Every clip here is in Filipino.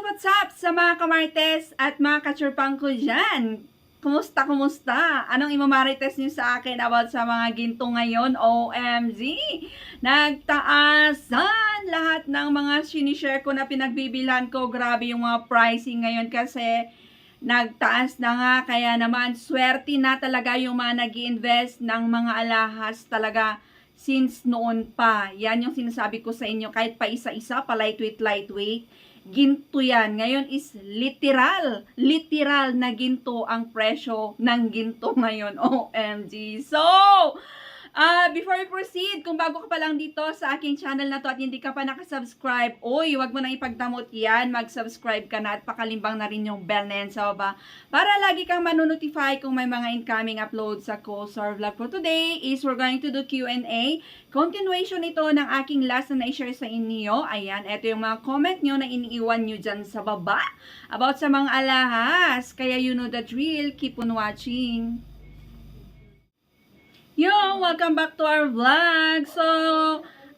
up, what's up sa mga kamartes at mga kachurpang ko dyan? Kumusta, kumusta? Anong imamarites niyo sa akin about sa mga ginto ngayon? OMG! Nagtaasan lahat ng mga sinishare ko na pinagbibilhan ko. Grabe yung mga pricing ngayon kasi nagtaas na nga. Kaya naman, swerte na talaga yung mga nag invest ng mga alahas talaga since noon pa. Yan yung sinasabi ko sa inyo. Kahit pa isa-isa, pa lightweight, lightweight ginto yan. Ngayon is literal, literal na ginto ang presyo ng ginto ngayon. OMG. So, Ah, before we proceed, kung bago ka pa lang dito sa aking channel na to at hindi ka pa nakasubscribe, oy, wag mo na ipagdamot yan, mag-subscribe ka na at pakalimbang na rin yung bell na yan sa baba para lagi kang manonotify kung may mga incoming uploads ako. So, our vlog for today is we're going to do Q&A. Continuation ito ng aking last na na-share sa inyo. Ayan, ito yung mga comment nyo na iniiwan nyo dyan sa baba about sa mga alahas. Kaya you know the drill, keep on watching. Yo, welcome back to our vlog. So,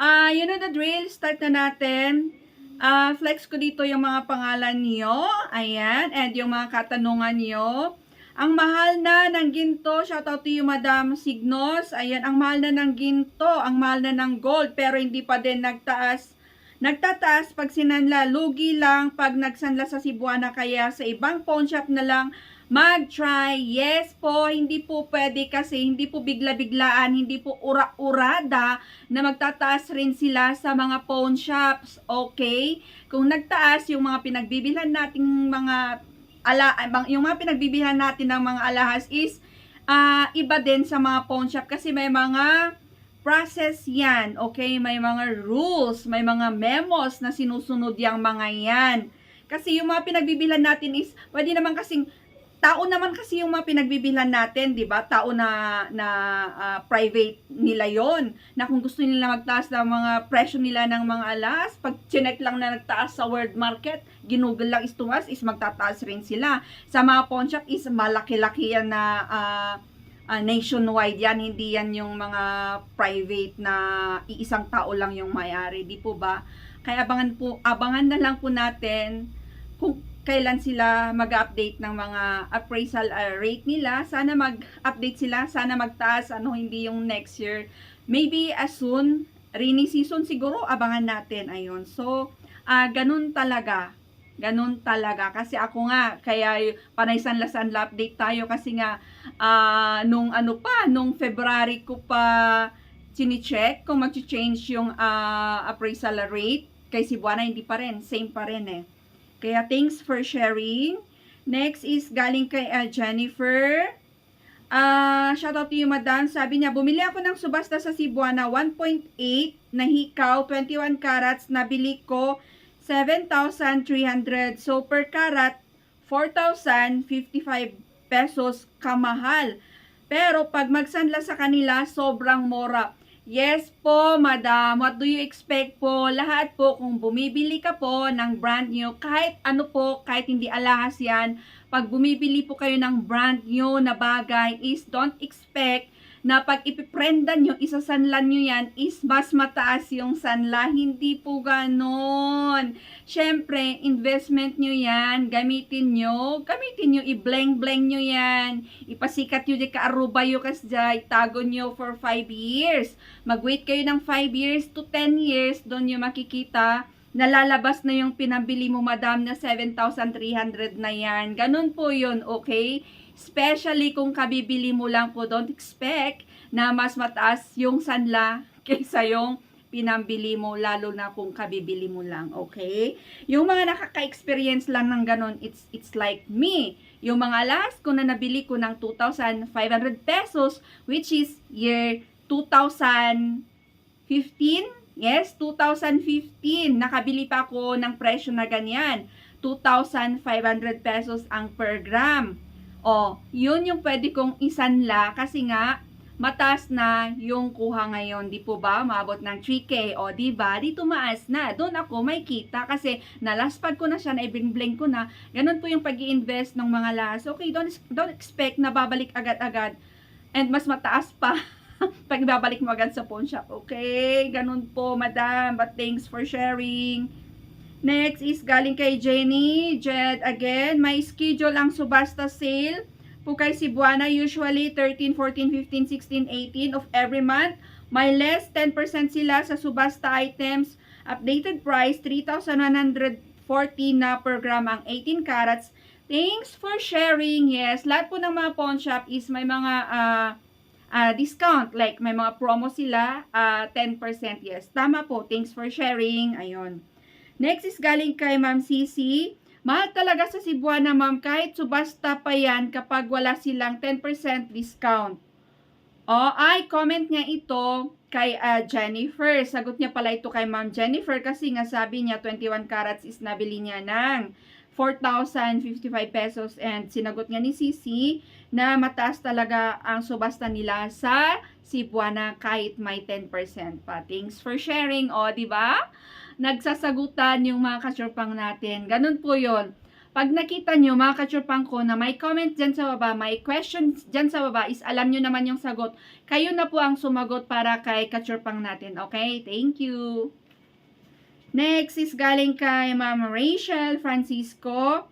ah, you know the drill, start na natin. Ah, flex ko dito yung mga pangalan niyo. Ayan, and yung mga katanungan niyo. Ang mahal na ng ginto, shout out to you Madam Signos. Ayan, ang mahal na ng ginto, ang mahal na ng gold, pero hindi pa din nagtaas. Nagtataas pag sinanla, lugi lang pag nagsanla sa Cebuana, kaya sa ibang pawn shop na lang mag-try. Yes po, hindi po pwede kasi hindi po bigla-biglaan, hindi po ura-urada na magtataas rin sila sa mga pawn shops. Okay? Kung nagtaas yung mga pinagbibilhan nating mga ala yung mga pinagbibilhan natin ng mga alahas is uh, iba din sa mga pawn shop kasi may mga process yan, okay? May mga rules, may mga memos na sinusunod yung mga yan. Kasi yung mga pinagbibilan natin is, pwede naman kasing tao naman kasi yung mga pinagbibilan natin, 'di ba? Tao na na uh, private nila 'yon. Na kung gusto nila magtaas ng mga presyo nila ng mga alas, pag chinek lang na nagtaas sa world market, ginugol lang is tumas is magtataas rin sila. Sa mga pawn shop is malaki-laki yan na uh, uh, nationwide yan, hindi yan yung mga private na iisang tao lang yung may-ari, di po ba? Kaya abangan po, abangan na lang po natin kung kailan sila mag-update ng mga appraisal uh, rate nila. Sana mag-update sila, sana magtaas, ano, hindi yung next year. Maybe as soon, rainy season siguro, abangan natin. Ayun. So, uh, ganun talaga. Ganun talaga. Kasi ako nga, kaya panay-sanla-sanla update tayo kasi nga, uh, nung ano pa, nung February ko pa chine-check kung mag-change yung uh, appraisal rate. Kay Cebuana, hindi pa rin. Same pa rin eh. Kaya thanks for sharing. Next is galing kay uh, Jennifer. Uh, shout out to you, madam. Sabi niya, bumili ako ng subasta sa Cebuana, 1.8 na hikaw, 21 carats. Nabili ko 7,300. So, per carat, 4,055 pesos kamahal. Pero, pag magsanla sa kanila, sobrang mora. Yes po, madam. What do you expect po? Lahat po, kung bumibili ka po ng brand new, kahit ano po, kahit hindi alahas yan, pag bumibili po kayo ng brand new na bagay, is don't expect na pag ipiprendan nyo, isasanlan nyo yan, is mas mataas yung sanla. Hindi po ganon. Siyempre, investment nyo yan, gamitin nyo, gamitin nyo, i-bleng-bleng nyo yan, ipasikat nyo di kaaruba yung kasya, itago nyo for 5 years. Mag-wait kayo ng 5 years to 10 years, doon nyo makikita, nalalabas na yung pinabili mo madam na 7,300 na yan. Ganun po yun, okay? Especially kung kabibili mo lang po, don't expect na mas mataas yung sanla kaysa yung pinambili mo, lalo na kung kabibili mo lang, okay? Yung mga nakaka-experience lang ng ganun, it's, it's like me. Yung mga last ko na nabili ko ng 2,500 pesos, which is year 2015, yes, 2015, nakabili pa ako ng presyo na ganyan. 2,500 pesos ang per gram. O, yun yung pwede kong isanla kasi nga mataas na yung kuha ngayon, di po ba? Maabot ng 3K, o di ba? Di tumaas na. Doon ako may kita kasi nalaspag ko na siya, na ibling-bling ko na. Ganun po yung pag invest ng mga las. Okay, don't, don't expect na babalik agad-agad and mas mataas pa pag babalik mo agad sa pawn shop. Okay, ganun po, madam. But thanks for sharing. Next is galing kay Jenny. Jed again. May schedule ang subasta sale. Po kay Cebuana usually 13, 14, 15, 16, 18 of every month. May less 10% sila sa subasta items. Updated price 3,140 na per gram ang 18 carats. Thanks for sharing. Yes, lahat po ng mga pawn shop is may mga ah, ah, discount. Like may mga promo sila, ah, 10%. Yes, tama po. Thanks for sharing. Ayun. Next is galing kay Ma'am Cici. Mahal talaga sa Cebuana, ma'am, kahit subasta pa yan kapag wala silang 10% discount. O, ay, comment niya ito kay ah, Jennifer. Sagot niya pala ito kay Ma'am Jennifer kasi nga sabi niya 21 carats is nabili niya ng 4,055 pesos and sinagot niya ni Sisi na mataas talaga ang subasta nila sa Cebuana kahit may 10% pa. Thanks for sharing. O, di ba? Nagsasagutan yung mga kasurpang natin. Ganun po yon. Pag nakita nyo, mga kasurpang ko, na may comment dyan sa baba, may questions dyan sa baba, is alam nyo naman yung sagot. Kayo na po ang sumagot para kay kasurpang natin. Okay? Thank you. Next is galing kay Ma'am Rachel Francisco.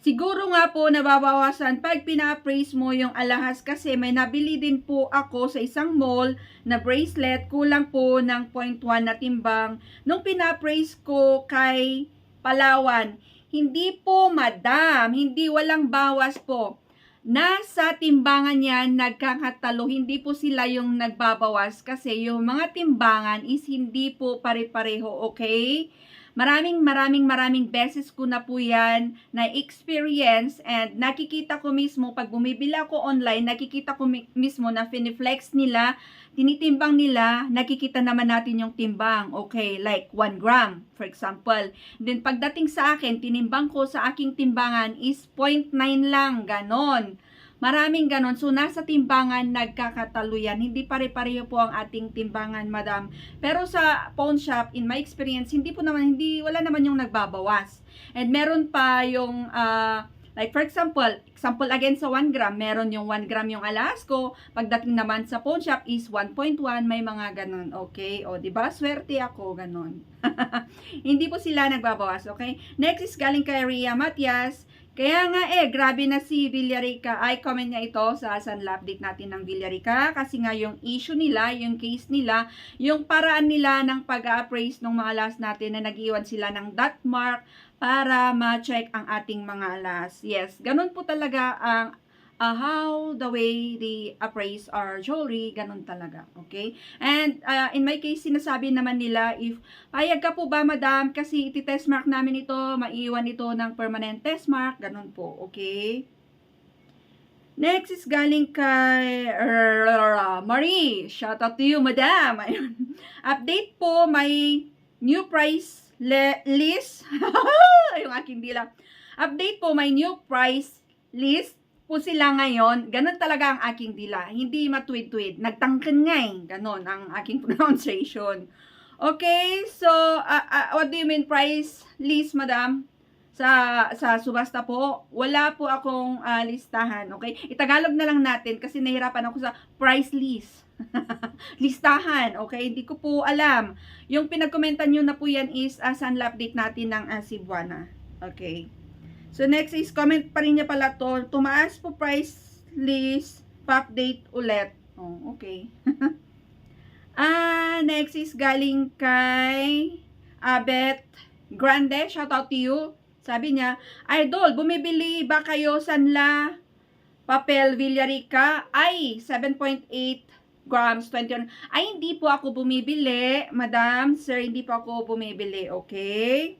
Siguro nga po nababawasan pag pina-appraise mo yung alahas kasi may nabili din po ako sa isang mall na bracelet kulang po ng 0.1 na timbang. Nung pina-appraise ko kay Palawan, hindi po madam, hindi walang bawas po. Nasa timbangan yan nagkakatalo, hindi po sila yung nagbabawas kasi yung mga timbangan is hindi po pare-pareho, okay? Maraming maraming maraming beses ko na po yan na experience and nakikita ko mismo pag bumibili ako online, nakikita ko mi- mismo na finiflex nila, tinitimbang nila, nakikita naman natin yung timbang. Okay, like 1 gram, for example. Then pagdating sa akin, tinimbang ko sa aking timbangan is 0.9 lang, ganon. Maraming ganon. So, nasa timbangan nagkakatalo yan. Hindi pare-pareho po ang ating timbangan, madam. Pero sa pawn shop, in my experience, hindi po naman, hindi, wala naman yung nagbabawas. And meron pa yung, ah, like for example, example again sa 1 gram, meron yung 1 gram yung alas ko. Pagdating naman sa pawn shop is 1.1, may mga ganon. Okay? O, ba? Swerte ako, ganon. hindi po sila nagbabawas. Okay? Next is galing kay Ria Matias. Kaya nga eh, grabe na si Villarica. Ay, comment niya ito sa Sunla update natin ng Villarica. Kasi nga yung issue nila, yung case nila, yung paraan nila ng pag-appraise ng mga alas natin na nag-iwan sila ng dot mark para ma-check ang ating mga alas. Yes, ganun po talaga ang uh, how the way they appraise our jewelry, ganun talaga, okay? And uh, in my case, sinasabi naman nila, if payag ka po ba, madam, kasi iti-test mark namin ito, maiwan ito ng permanent test mark, ganun po, okay? Next is galing kay Marie. Shout out to you, madam. Ayun. Update po, may new price list. yung aking dila. Update po, may new price list po sila ngayon. Ganon talaga ang aking dila. Hindi matuwid-tuwid. Nagtangkan nga eh. Ganon ang aking pronunciation. Okay, so, uh, uh, what do you mean price list, madam? Sa, sa subasta po, wala po akong ah, listahan, okay? Itagalog na lang natin kasi nahirapan ako sa price list. listahan, okay? Hindi ko po alam. Yung pinagkomentan nyo na po yan is uh, saan update natin ng uh, Cebuana. Okay. So, next is comment pa rin niya pala to. Tumaas po price list, pa-update ulit. Oh, okay. ah, next is galing kay Abet Grande. Shout out to you. Sabi niya, Idol, bumibili ba kayo sanla papel Villarica? Ay, 7.8 grams, 21. Ay, hindi po ako bumibili, madam. Sir, hindi po ako bumibili, okay?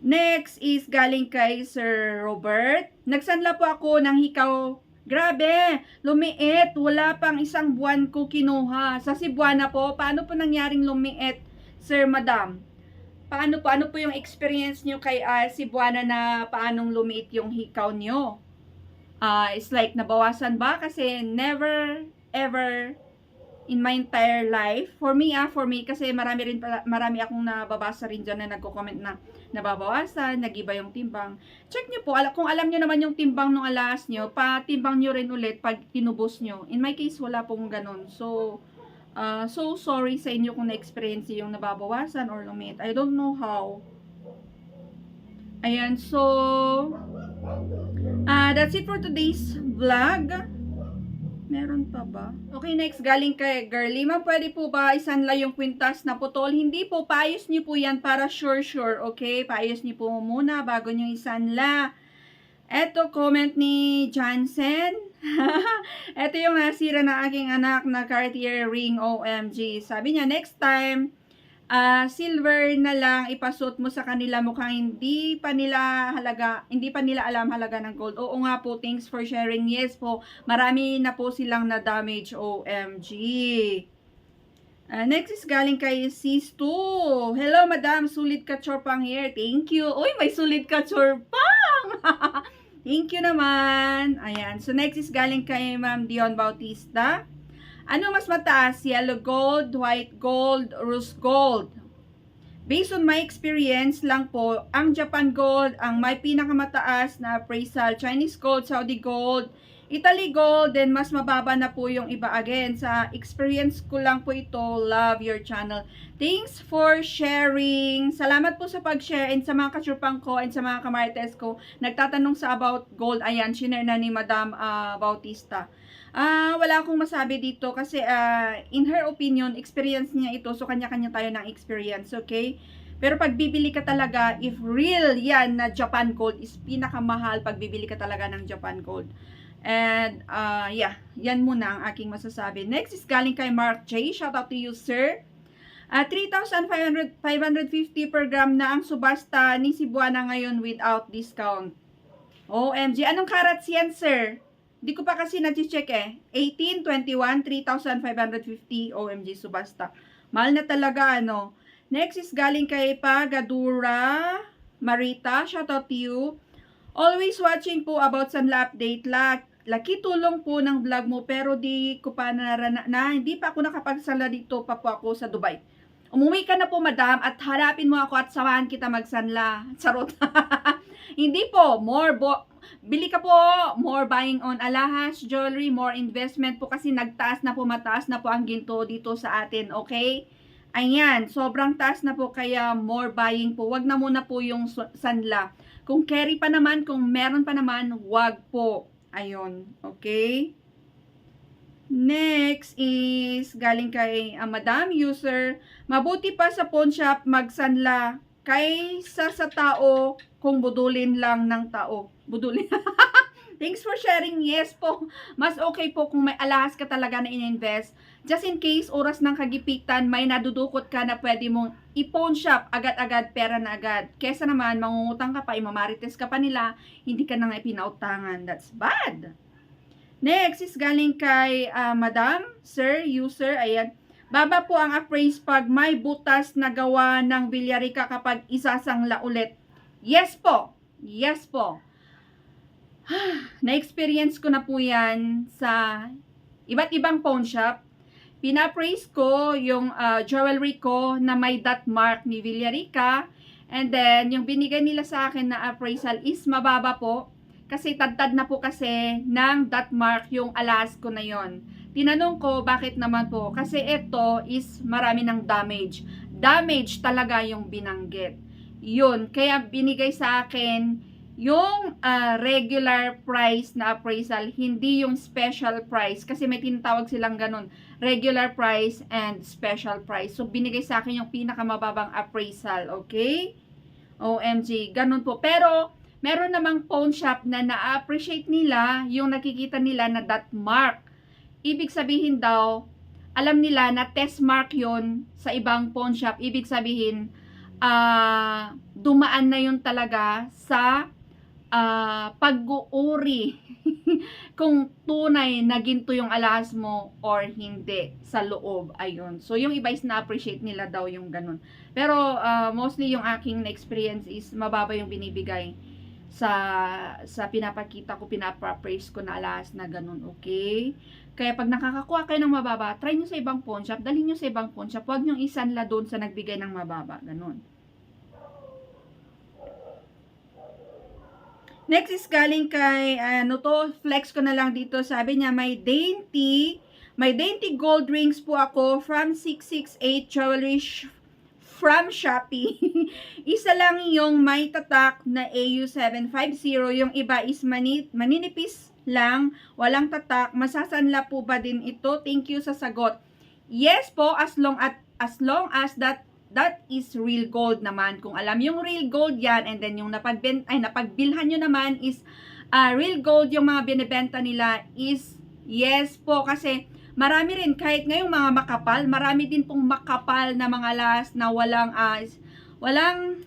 Next is galing kay Sir Robert. Nagsanla po ako ng hikaw. Grabe, lumiit. Wala pang isang buwan ko kinuha. Sa Cebuana po, paano po nangyaring lumiit, Sir Madam? Paano po, ano po yung experience nyo kay ah, Cebuana na paanong lumiit yung hikaw nyo? Ah, it's like nabawasan ba? Kasi never, ever in my entire life. For me, ah, for me, kasi marami rin marami akong nababasa rin dyan na nagko-comment na nababawasan, nagiba yung timbang. Check nyo po, kung alam nyo naman yung timbang ng alas nyo, patimbang nyo rin ulit pag tinubos nyo. In my case, wala pong ganun. So, uh, so sorry sa inyo kung na-experience yung nababawasan or lumit. I don't know how Ayan, so, ah that's it for today's vlog. Meron pa ba? Okay, next, galing kay Girlie. Ma'am, pwede po ba isanla yung kwintas na putol? Hindi po, paayos niyo po yan para sure-sure, okay? Paayos niyo po muna bago niyo isanla. Eto, comment ni Johnson. Ito yung nasira na aking anak na Cartier ring OMG. Sabi niya, next time, ah silver na lang ipasuot mo sa kanila mukhang hindi pa nila halaga, hindi pa nila alam halaga ng gold. Oo nga po, thanks for sharing. Yes po, marami na po silang na damage OMG. Ah, next is galing kay Sis 2. Hello, madam. Sulit ka chorpang here. Thank you. Uy, may sulit ka chorpang. Thank you naman. Ayan. So, next is galing kay Ma'am Dion Bautista. Ano mas mataas? Yellow gold, white gold, rose gold? Based on my experience lang po, ang Japan gold ang may pinakamataas na appraisal. Chinese gold, Saudi gold, Italy gold, then mas mababa na po yung iba again. Sa experience ko lang po ito, love your channel. Thanks for sharing. Salamat po sa pag-share and sa mga kasurpang ko and sa mga kamarites ko. Nagtatanong sa about gold. Ayan, shiner na ni Madam ah, Bautista. Ah, wala akong masabi dito kasi ah, in her opinion, experience niya ito. So, kanya-kanya tayo ng experience, okay? Pero pag bibili ka talaga, if real yan na Japan Gold is pinakamahal pag bibili ka talaga ng Japan Gold. And, uh, yeah, yan muna ang aking masasabi. Next is galing kay Mark J. Shout out to you, sir. Uh, 3,550 per gram na ang subasta ni Cebuana ngayon without discount. OMG, anong carats yan, sir? Di ko pa kasi na-check eh. 18, 21, 3,550 OMG subasta. Mahal na talaga, ano. Next is galing kay Pagadura Marita. Shout out to you. Always watching po about Sanla update. La, laki tulong po ng vlog mo pero di ko pa narana, na hindi pa ako nakapagsala dito pa po ako sa Dubai. Umuwi ka na po madam at harapin mo ako at samahan kita magsanla. Charot. hindi po, more bo bili ka po, more buying on alahas, jewelry, more investment po kasi nagtaas na po, mataas na po ang ginto dito sa atin, okay? Ayan, sobrang taas na po kaya more buying po. Wag na muna po yung sanla. Kung carry pa naman, kung meron pa naman, wag po. Ayun, okay? Next is galing kay ah, Madam User. Mabuti pa sa pawn shop magsanla kaysa sa tao kung budulin lang ng tao. Budulin. Thanks for sharing. Yes po. Mas okay po kung may alahas ka talaga na in-invest. Just in case oras ng kagipitan, may nadudukot ka na pwede mong i-pawn shop agad-agad, pera na agad. Kesa naman, mangungutang ka pa, imamarites ka pa nila, hindi ka na nga ipinautangan. That's bad. Next is galing kay ah, Madam, Sir, User, ayan. Baba po ang appraise pag may butas na gawa ng bilyarika kapag isasangla ulit. Yes po. Yes po. Na-experience ko na po yan sa iba't ibang pawn shop. Pina-appraise ko yung ah, jewelry ko na may dot mark ni Villarica. And then, yung binigay nila sa akin na appraisal is mababa po. Kasi tad-tad na po kasi ng dot mark yung alas ko na yon. Tinanong ko, bakit naman po? Kasi ito is marami ng damage. Damage talaga yung binanggit. Yun, kaya binigay sa akin yung ah, regular price na appraisal, hindi yung special price. Kasi may tinatawag silang ganun. Regular price and special price. So, binigay sa akin yung pinakamababang appraisal. Okay? OMG. Ganun po. Pero, meron namang pawn shop na na-appreciate nila yung nakikita nila na dot mark. Ibig sabihin daw, alam nila na test mark yon sa ibang pawn shop. Ibig sabihin, ah dumaan na yun talaga sa ah pag-uuri kung tunay na ginto yung alahas mo or hindi sa loob. Ayun. So, yung iba is na-appreciate nila daw yung ganun. Pero, ah, mostly yung aking experience is mababa yung binibigay sa sa pinapakita ko, pinapa-praise ko na alahas na ganun. Okay? Kaya pag nakakakuha kayo ng mababa, try nyo sa ibang pawn shop, dalhin nyo sa ibang pawn shop, huwag nyo isanla doon sa nagbigay ng mababa. Ganun. Next is galing kay, ano to, flex ko na lang dito. Sabi niya, may dainty, may dainty gold rings po ako from 668 Jewelry sh- from Shopee. Isa lang yung may tatak na AU750. Yung iba is mani, maninipis lang, walang tatak. Masasanla po ba din ito? Thank you sa sagot. Yes po, as long at as long as that that is real gold naman. Kung alam yung real gold yan and then yung napagben ay napagbilhan nyo naman is ah, real gold yung mga binebenta nila is yes po kasi marami rin kahit ngayong mga makapal, marami din pong makapal na mga las na walang is- walang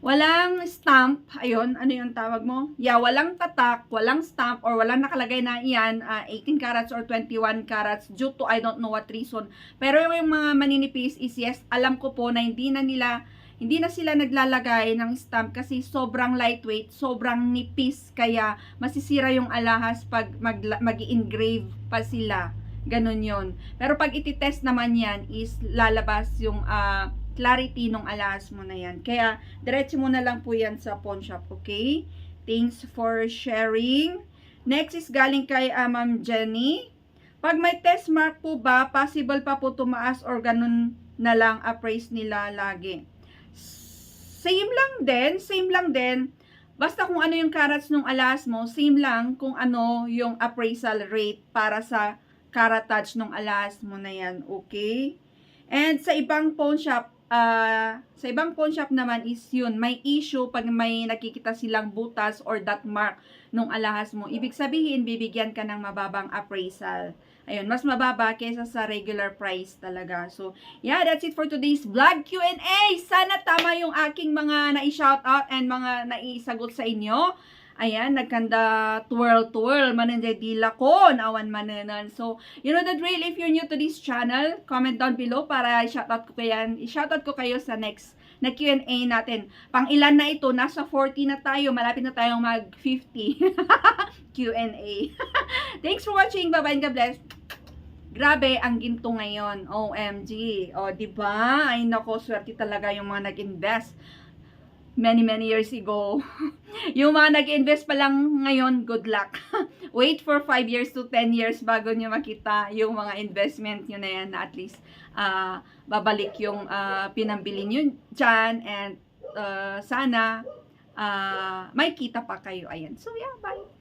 walang stamp. Ayun, ano yung tawag mo? Yeah, walang tatak, walang stamp or walang nakalagay na iyan ah, 18 carats or 21 carats due to I don't know what reason. Pero yung mga maninipis is yes, alam ko po na hindi na nila hindi na sila naglalagay ng stamp kasi sobrang lightweight, sobrang nipis kaya masisira yung alahas pag mag, mag-engrave pa sila. Ganon yon. Pero pag ititest naman yan is lalabas yung ah, clarity ng alahas mo na yan. Kaya diretso mo na lang po yan sa pawn shop, okay? Thanks for sharing. Next is galing kay ah, Ma'am Jenny. Pag may test mark po ba, possible pa po tumaas or ganun na lang appraise nila lagi? Same lang din, same lang din. Basta kung ano yung carats ng alas mo, same lang kung ano yung appraisal rate para sa caratage ng alas mo na yan, okay? And sa ibang pawn shop, ah, sa ibang pawn shop naman is yun, may issue pag may nakikita silang butas or dot mark nung alahas mo. Ibig sabihin, bibigyan ka ng mababang appraisal. Ayun, mas mababa kaysa sa regular price talaga. So, yeah, that's it for today's vlog Q&A. Sana tama yung aking mga nai-shoutout and mga naisagot sa inyo. Ayan, nagkanda twirl-twirl, mananday dila ko, nawan mananan. So, you know the drill, if you're new to this channel, comment down below para i-shoutout ko kayo, i-shoutout ko kayo sa next na Q&A natin. Pang ilan na ito, nasa 40 na tayo, malapit na tayong mag 50 Q&A. Thanks for watching, bye-bye and God bless. Grabe ang ginto ngayon. OMG. O, di ba? Ay nako, swerte talaga yung mga nag-invest many many years ago. yung mga nag-invest pa lang ngayon, good luck. Wait for 5 years to 10 years bago nyo makita yung mga investment nyo na yan na at least ah, babalik yung ah, pinambili nyo dyan and ah, sana ah, may kita pa kayo. Ayan. So yeah, bye.